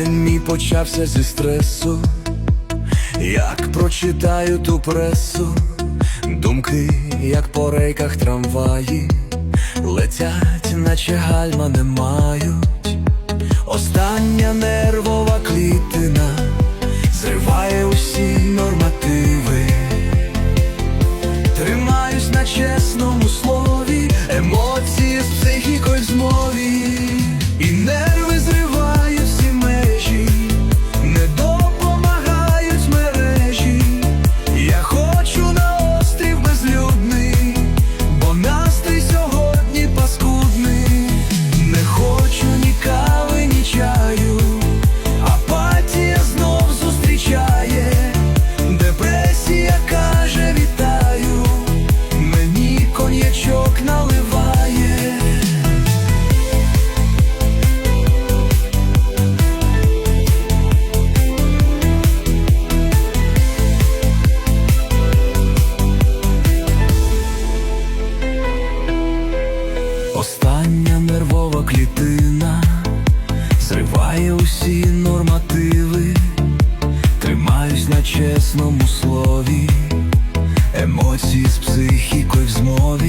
День мій почався зі стресу, як прочитаю ту пресу, думки, як по рейках трамваї, летять, наче гальма не мають. Остання нервова Остання нервова клітина зриває усі нормативи. Тримаюсь на чесному слові, емоції з психікою в змові,